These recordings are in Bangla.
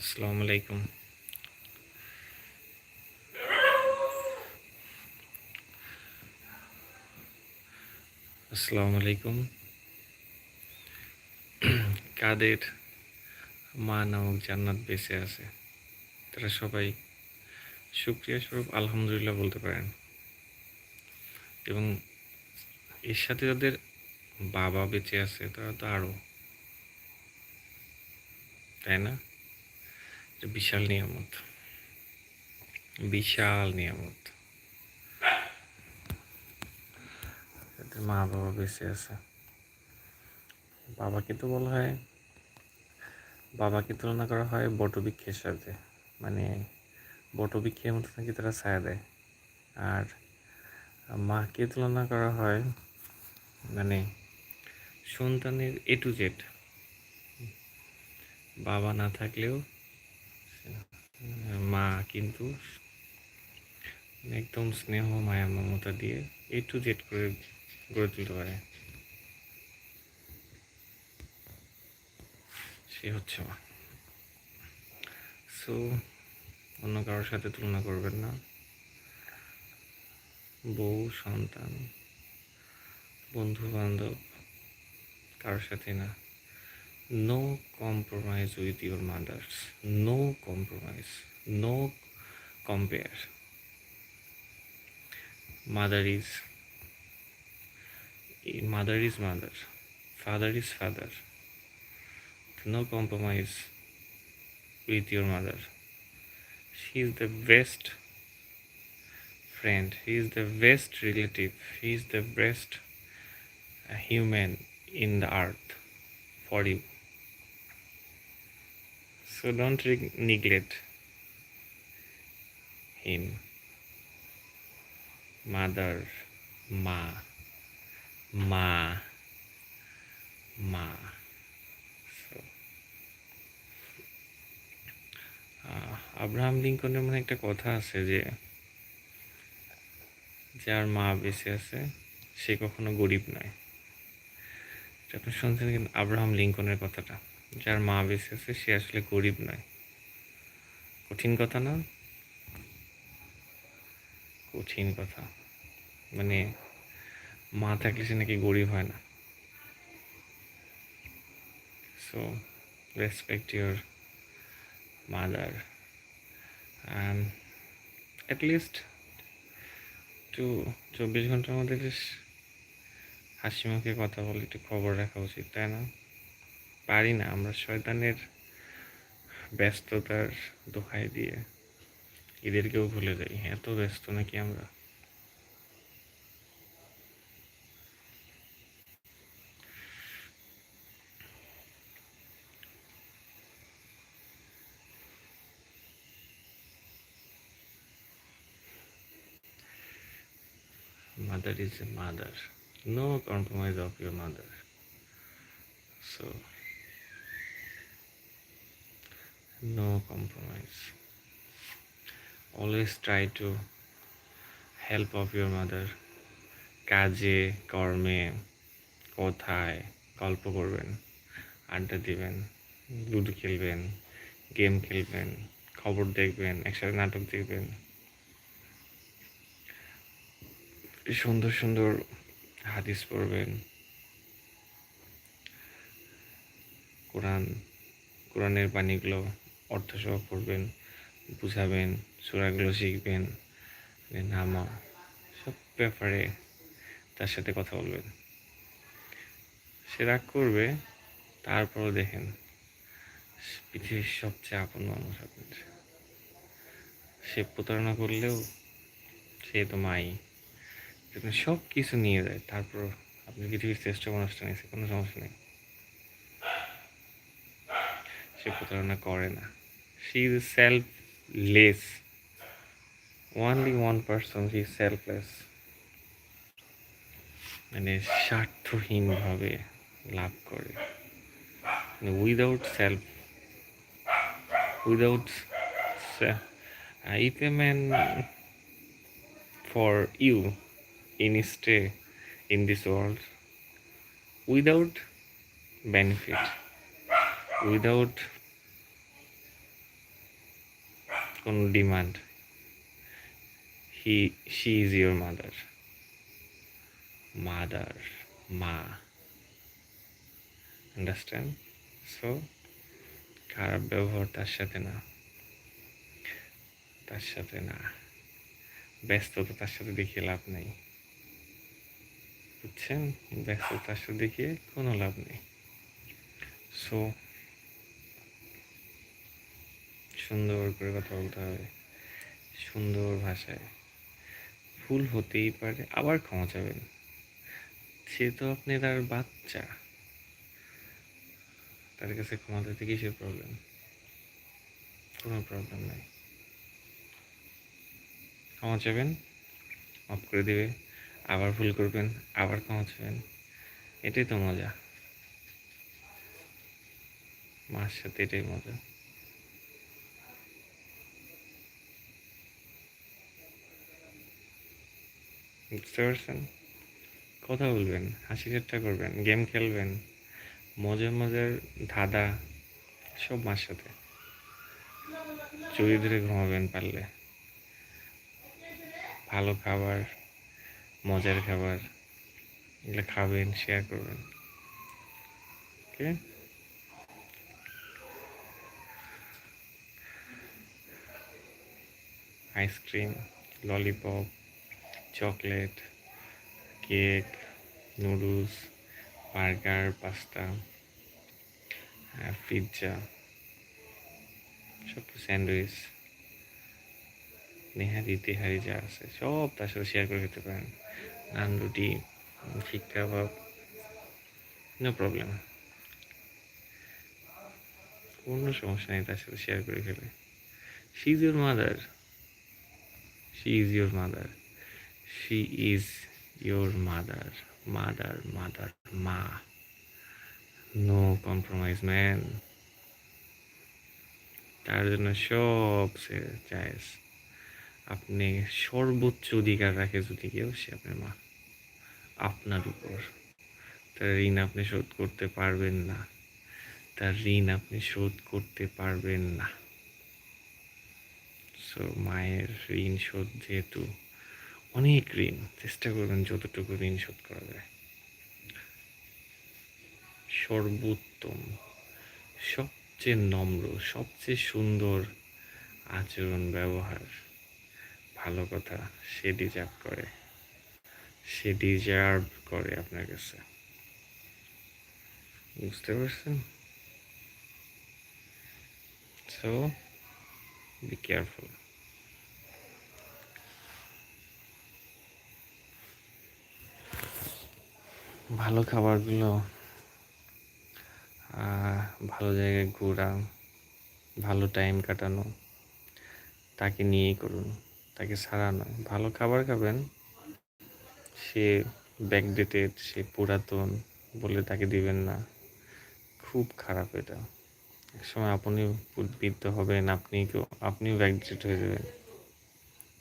আসসালামু আলাইকুম। আসসালামু আলাইকুম। কাদের মা নামক জান্নাত বেঁচে আছে? তারা সবাই সুক্রিয়া স্বরূপ আলহামদুলিল্লাহ বলতে পারেন। এবং এর সাথে যাদের বাবা বেঁচে আছে, তারা তো আরও তাই না? বিশাল নিয়ামত। বিশাল নিয়ামত। মা বাবা বেঁচে আছে। বাবাকে তো বলা হয়, বাবাকে তুলনা করা হয় বটবৃক্ষের সাথে মানে বটবৃক্ষের মতো নাকি তারা ছায়া দেয়। আর মাকে তুলনা করা হয় মানে সন্তানের এ টু জেড বাবা না থাকলেও মা কিন্তু একদম স্নেহ মায়া মমতা দিয়ে এ টু জেড করে গড়ে তুলতে পারে। সে হচ্ছে মা। সো অন্য কারোর সাথে তুলনা করবেন না। বউ, সন্তান বন্ধু বান্ধব কারোর সাথে না। No compromise with your mothers no compromise. No compare. Mother is mother is mother. Father is father. No compromise with your mother. She is the best friend. He is the best relative. He is the best human in the earth for you so don't neglect him. Mother, ma ma ma. So Abraham লিঙ্কনের মানে একটা কথা আছে যে যার মা বেঁচে আছে, সে কখনো গরিব নয়। এটা আপনি শুনছেন কিন্তু আব্রাহাম লিঙ্কনের কথাটা। যার মা বেঁচে আছে সে আসলে গরিব নয়। কঠিন কথা না? কঠিন কথা। মানে মা থাকলে সে নাকি গরিব হয় না। So respect your mother and at least একটু চব্বিশ ঘণ্টার মধ্যে বেশ হাসি কথা বলে একটু খবর রাখা উচিত, তাই না? পারি না। আমরা শয়তানের ব্যস্ততার দোহাই দিয়ে এদেরকেও ভুলে যাই। এত ব্যস্ত নাকি আমরা? Mother is a mother. No compromise of your mother. So no compromise. Always try to help of your mother. কাজে, কর্মে, কোথায় গল্প করবেন, আড্ডা দিবেন, লুডো খেলবেন, গেম খেলবেন, খবর দেখবেন, একসাথে নাটক দেখবেন। সুন্দর সুন্দর হাদিস পড়বেন। কোরআন, কোরআনের বাণীগুলো অর্থসহ পড়বেন, বুঝাবেন, সুরাগুলো শিখবেন নামা সব ব্যাপারে তার সাথে কথা বলবেন। সে রাগ করবে, তারপরও দেখেন, পৃথিবীর সবচেয়ে আপন মানুষ আপনার সে প্রতারণা করলেও সে তো মাই। সব কিছু নিয়ে যায়, তারপর আপনি পৃথিবীর শ্রেষ্ঠ মানুষটা নিয়েছে কোনো সমস্যা নেই। সে প্রতারণা করে না। she is selfless only one person she selfless মানে স্বার্থহীনভাবে লাভ করে মানে without self without if a man for you in stay in this world without benefit without কোনো demand he she is your mother mother মা আন্ডারস্ট্যান্ড সো খারাপ ব্যবহার তার সাথে না। তার সাথে না। ব্যস্ততা তার সাথে দেখিয়ে লাভ নেই। বুঝছেন? ব্যস্ততার সাথে দেখিয়ে কোনো লাভ নেই। সো সুন্দর করে কথা বলতে হবে। সুন্দর ভাষায়। ভুল হতেই পারে, আবার ক্ষমা চাবেন। সে তো আপনি তার বাচ্চা। তার কাছে ক্ষমা দিতে কিসের প্রবলেম কোনো প্রবলেম নাই। ক্ষমা চাবেন, মাফ করে দেবে। আবার ভুল করবেন, আবার ক্ষমা চাবেন। এটাই তো মজা। মার সাথে এটাই মজা। বুঝতে পারছেন কথা বলবেন, হাসি ঠাট্টা করবেন গেম খেলবেন, মজার মজার ধাঁধা, সব মার সাথে। চুরি ধরে ঘুমাবেন পারলে। ভালো খাবার, মজার খাবার, এগুলো খাবেন শেয়ার করবেন। Okay ice cream lollipop chocolate, cake, noodles, burger, pasta pizza সব স্যান্ডউইচ, নেহারি, তেহারি যা আছে, সব তার সাথে শেয়ার করে খেতে পারেন। নান, রুটি শিক কাবাব নো প্রবলেম কোনো সমস্যা নেই তার সাথে শেয়ার করে খেলে। She is your mother she is your mother she is your mother mother mother মা নো কম্প্রোমাইজ ম্যান তার জন্য সব সে চাইস আপনি সর্বোচ্চ অধিকার রাখে যদি কেউ, সে আপনার মা। আপনার উপর। তার ঋণ আপনি শোধ করতে পারবেন না। তার ঋণ আপনি শোধ করতে পারবেন না। সো মায়ের ঋণ শোধ যেহেতু অনেক ঋণ, চেষ্টা করবেন যতটুকু ঋণ শোধ করা যায়। সর্বোত্তম, সবচেয়ে নম্র, সবচেয়ে সুন্দর আচরণ, ব্যবহার, ভালো কথা, সে ডিজার্ভ করে। সে ডিজার্ভ করে আপনার কাছে। বুঝতে পারছেন? সো বি কেয়ারফুল ভালো খাবারগুলো ভালো জায়গায় ঘোরা, ভালো টাইম কাটানো, তাকে নিয়েই করুন, তাকে নয় ভালো খাবার খাবেন, সে ব্যাকডেটেড সে পুরাতন বলে তাকে দিবেন না। খুব খারাপ এটা। একসময় আপনি উদ্বৃত্ত হবেন আপনি কেউ আপনিও ব্যাকডেটেড হয়ে যাবেন।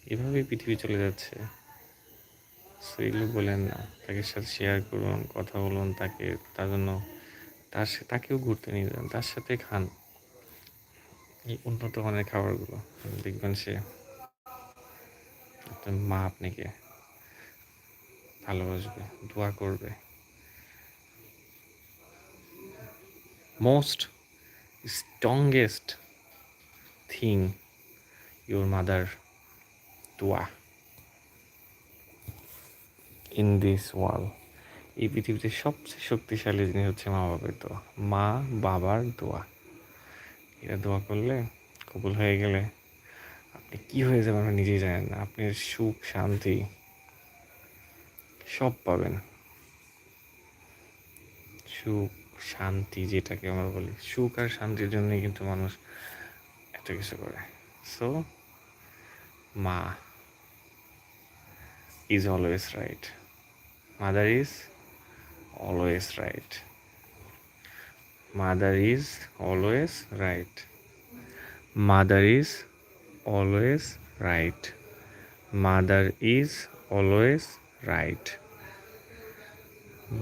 এভাবেই পৃথিবী চলে যাচ্ছে। সো বলেন না। তাকে সাথে শেয়ার করুন, কথা বলুন, তাকে, তার জন্য তার সা- তাকেও ঘুরতে নিয়ে যান, তার সাথে খান। এই উন্নত মানের খাবারগুলো, দেখবেন সে আপনার মা আপনাকে ভালোবাসবে, দোয়া করবে। Most strongest thing your mother দোয়া। ইন দিস ওয়ার্ল্ড এই পৃথিবীতে সবচেয়ে শক্তিশালী জিনিস হচ্ছে মা বাবার দোয়া। মা বাবার দোয়া। এটা দোয়া করলে কবুল হয়ে গেলে আপনি কি হয়ে যাবেন আপনি নিজেই জানেন না। আপনি সুখ, শান্তি সব পাবেন। সুখ, শান্তি যেটাকে আমরা বলি। সুখ আর শান্তির জন্যই কিন্তু মানুষ এত কিছু করে। সো মা is always right. Mother is always right. Mother is always right. Mother is always right. Mother is always right.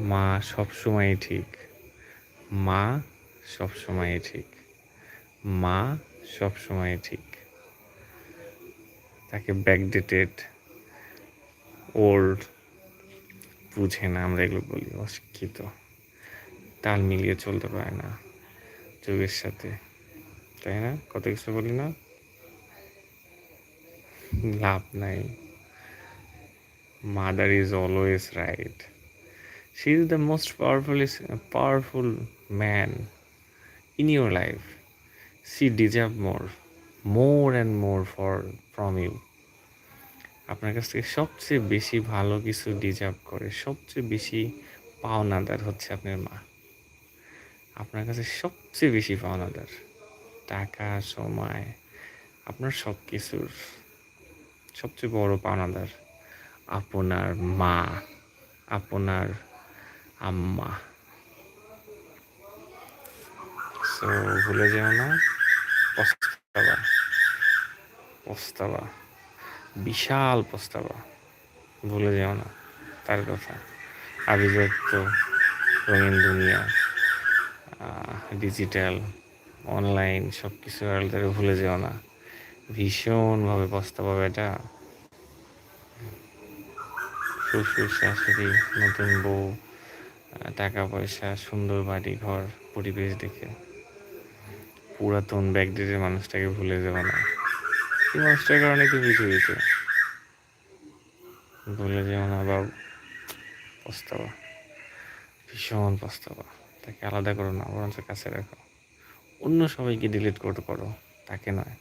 মা সবসময় ঠিক মা সবসময় ঠিক মা সবসময় ঠিক তাকে ব্যাকডেটেড ওল্ড বুঝে না, আমরা এগুলো বলি অশিক্ষিত। তাল মিলিয়ে চলতে পারে না যুগের সাথে, তাই না? কত কিছু বলি না? লাভ নাই। Mother is always right she is the most powerful powerful man in your life she deserve more more and more for from you আপনার কাছ থেকে সবচেয়ে বেশি ভালো কিছু ডিজার্ভ করে সবচেয়ে বেশি পাওনাদার হচ্ছে আপনার মা। আপনার কাছে সবচেয়ে বেশি পাওনাদার। টাকা, সময়, আপনার সব কিছুর সবচেয়ে বড় পাওনাদার আপনার মা, আপনার আম্মা। সো ভুলে যেও না, পস্তাবা পস্তাবা। বিশাল পস্তাবা ভুলে যেও না, তার কথা। আভিজাত্য, রঙিন দুনিয়া ডিজিটাল অনলাইন সব কিছু তাকে ভুলে যেও না। ভীষণভাবে পস্তাবা এটা। শ্বশুর, শাশুড়ি, নতুন বউ টাকা পয়সা, সুন্দর বাড়ি, ঘর, পরিবেশ দেখে। পুরাতন ব্যাকডেটের মানুষটাকে ভুলে যাবে না। এই মানুষটার কারণে তো পৃথিবীতে ভুলে যেও না বাবু, পস্তাবা। ভীষণ পস্তাবা। তাকে আলাদা করো না, বরঞ্চ কাছে রাখো। অন্য সবাইকে ডিলিট করতে পারো, তাকে নয়।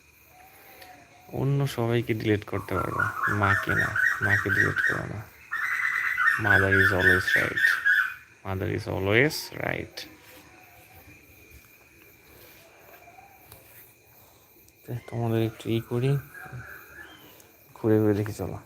অন্য সবাইকে ডিলিট করতে পারো, মাকে না, মাকে ডিলিট করো না। Mother is always right mother is always right তোমাদের একটু ই করি। ঘুরে ঘুরে দেখি চলো।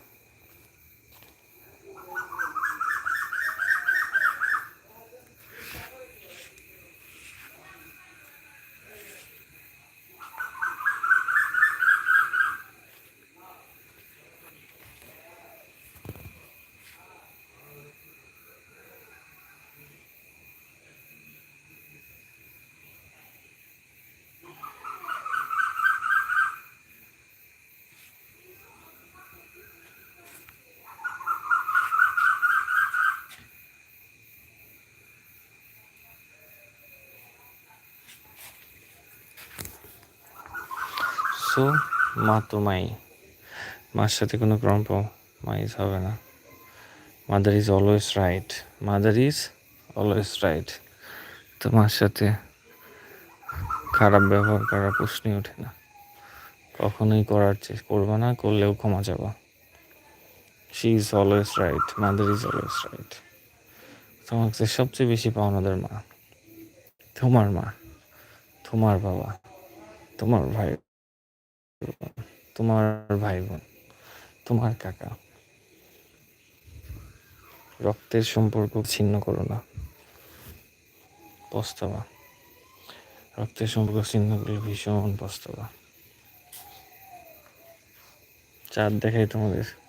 সো মা তো মাই। মার সাথে কোনো কম্প্রোমাইজ হবে না। Mother is always right mother is always right তো মার সাথে খারাপ ব্যবহার করার প্রশ্নই ওঠে না। কখনোই করার চেষ্টা করব না, করলেও ক্ষমা যাব she is always right mother is always right তোমার কাছে সবচেয়ে বেশি পাওনাদের মা। তোমার মা। তোমার বাবা। তোমার ভাই। তোমার ভাই বোন তোমার কাকা। রক্তের সম্পর্ক ছিন্ন করো না। পস্তাবা। রক্তের সম্পর্ক ছিন্ন করলে ভীষণ পস্তাবা। চাঁদ দেখাই তোমাদের।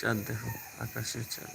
চাঁদ দেখো আকাশের চাঁদ।